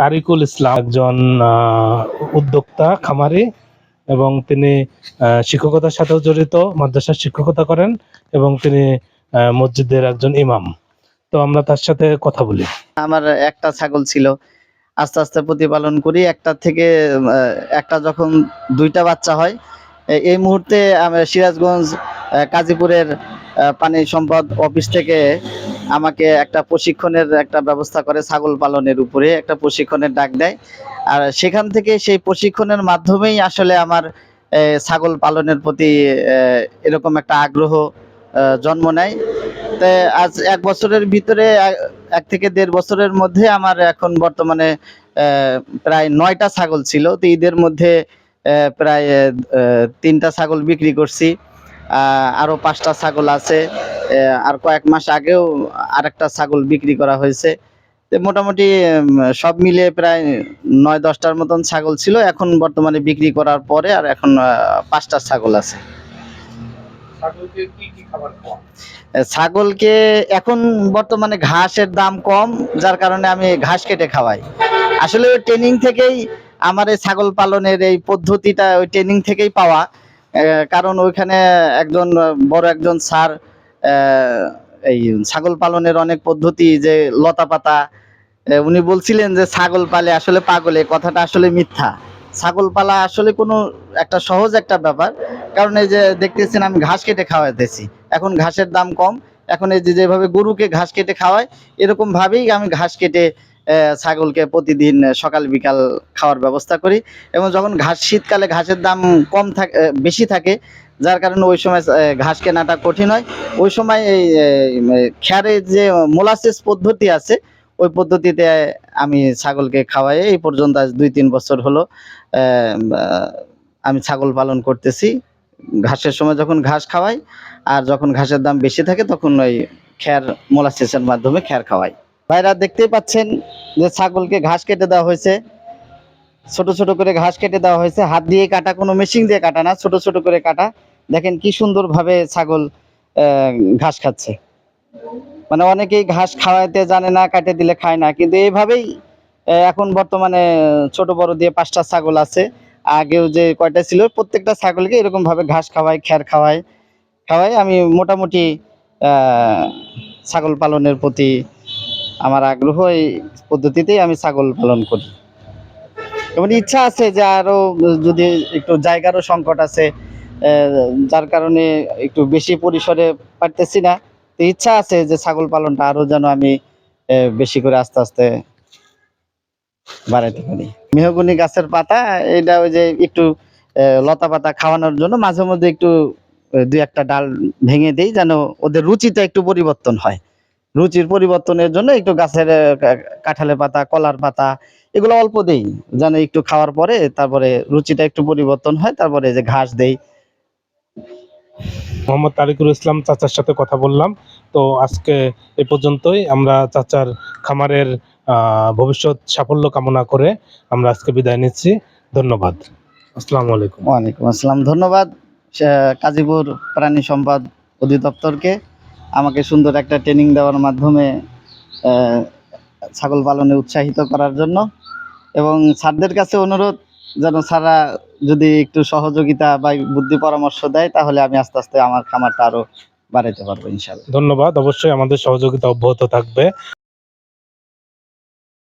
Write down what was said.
তারিকুল ইসলাম একজন উদ্যোক্তা খামারি এবং তিনি শিক্ষকতার সাথেও জড়িত, মাদ্রাসার শিক্ষকতা করেন এবং তিনি মসজিদের একজন ইমাম। তো আমরা তার সাথে কথা বলি। আমার একটা ছাগল ছিল। আস্তে আস্তে প্রতিপালন করি। একটা থেকে একটা যখন দুইটা বাচ্চা হয় এই মুহূর্তে আমি সিরাজগঞ্জ কাজীপুরের পানি সম্পদ অফিস থেকে আমাকে একটা প্রশিক্ষণের একটা ব্যবস্থা করে ছাগল পালনের উপরে একটা প্রশিক্ষণের ডাক দেয়। আর সেখান থেকে সেই প্রশিক্ষণের মাধ্যমেই আসলে আমার ছাগল পালনের প্রতি এরকম একটা আগ্রহ জন্ম নেয়। তো, আজ এক বছরের ভিতরে, এক- থেকে দেড় বছরের মধ্যে আমার এখন বর্তমানে প্রায় নয়টা ছাগল ছিল। তো ঈদের মধ্যে প্রায় তিনটা ছাগল বিক্রি করছি। আরও পাঁচটা ছাগল আছে। আর কয়েক মাস আগেও আরেকটা ছাগল বিক্রি করা হয়েছে। তো মোটামুটি সব মিলে প্রায় নয় দশটার মতন ছাগল ছিল। এখন বর্তমানে বিক্রি করার পরে আর এখন পাঁচটা ছাগল আছে। ছাগলকে এখন বর্তমানে ঘাসের দাম কম যার কারণে আমি ঘাস কেটে খাওয়াই। আসলে ওই ট্রেনিং থেকেই আমার এই ছাগল পালনের এই পদ্ধতিটা ওই ট্রেনিং থেকেই পাওয়া। কারণ ওইখানে একজন বড় একজন স্যার এই ছাগল পালনের অনেক পদ্ধতি যে লতা পাতা উনি বলছিলেন যে ছাগল পালে আসলে পাগলে কথাটা আসলে মিথ্যা। ছাগল পালা আসলে কোনো একটা সহজ একটা ব্যাপার, কারণ এই যে দেখতেছেন আমি ঘাস কেটে খাওয়াইতেছি এখন ঘাসের দাম কম, এখন এই যে যেভাবে গরুকে ঘাস কেটে খাওয়াই এরকম ভাবেই আমি ঘাস কেটে ছাগলকে প্রতিদিন সকাল বিকাল খাওয়ার ব্যবস্থা করি, এবং যখন ঘাস শীতকালে ঘাসের দাম কম থাকে বেশি থাকে, যার কারণে ওই সময় ঘাস কেনাটা কঠিন হয় ওই সময় এই খ্যারের যে মোলাসিস পদ্ধতি আছে, ওই পদ্ধতিতে আমি ছাগলকে খাওয়াই। এই পর্যন্ত আজ দুই তিন বছর হলো আমি ছাগল পালন করতেছি। ঘাসের সময় যখন ঘাস খাওয়াই, আর যখন ঘাসের দাম বেশি থাকে, তখন ওই খ্যার মোলাসিসের মাধ্যমে খ্যার খাওয়াই। ভাইরা দেখতেই পাচ্ছেন যে ছাগলকে ঘাস কেটে দেওয়া হয়েছে। ছোট ছোট করে ঘাস কেটে দেওয়া হয়েছে। হাত দিয়ে কাটা কোনো মেশিন দিয়ে কাটা না, ছোট ছোট করে কাটা। দেখেন কি সুন্দরভাবে ছাগল ঘাস খাচ্ছে। মানে অনেকেই ঘাস খাওয়াইতে জানে না, কাটে দিলে খায় না। কিন্তু এইভাবেই এখন বর্তমানে ছোট বড় দিয়ে পাঁচটা ছাগল আছে। আগেও যে কয়টা ছিল, প্রত্যেকটা ছাগলকে এরকম ভাবে ঘাস খাওয়াই খ্যার খাওয়াই খাওয়াই আমি মোটামুটি ছাগল পালনের প্রতি আমার আগ্রহ, এই পদ্ধতিতেই আমি ছাগল পালন করি। এবং ইচ্ছা আছে যে আরও যদি একটু জায়গারও সংকট আছে যার কারণে একটু বেশি পরিসরে পারতেছি না। তো ইচ্ছা আছে যে ছাগল পালনটা আরও যেন আমি বেশি করে আস্তে আস্তে বাড়াইতে পারি। মেহগুনি গাছের পাতা এটা ওই যে একটু লতা পাতা খাওয়ানোর জন্য মাঝে মধ্যে একটু দুই একটা ডাল ভেঙে দেই যেন ওদের রুচিটা একটু পরিবর্তন হয়। রুচির পরিবর্তনের জন্য একটু গাছের আহ, কা- কাঁঠালের পাতা কলার পাতা এগুলো অল্প দেই। যেন একটু খাওয়ার পরে তারপরে রুচিটা একটু পরিবর্তন হয় তারপরে যে ঘাস দেই। মোহাম্মদ তারিকুল ইসলাম চাচার সাথে কথা বললাম। তো আজকে এ পর্যন্তই। আমরা চাচার খামারের ভবিষ্যৎ সাফল্য কামনা করে আমরা আজকে বিদায় নিচ্ছি। ধন্যবাদ। আসসালামু আলাইকুম। ওয়ালাইকুম আসসালাম। ধন্যবাদ কাজীপুর প্রাণী সম্পদ অধিদপ্তরকে আমাকে সুন্দর একটা ট্রেনিং দেওয়ার মাধ্যমে ছাগল পালনে উৎসাহিত করার জন্য। এবং স্যারদের কাছে অনুরোধ যেন সারা যদি একটু সহযোগিতা বা বুদ্ধি পরামর্শ দেয়, তাহলে আমি আস্তে আস্তে আমার খামারটা আরও বাড়াইতে পারব ইনশাল্লাহ ধন্যবাদ। অবশ্যই আমাদের সহযোগিতা অব্যাহত থাকবে।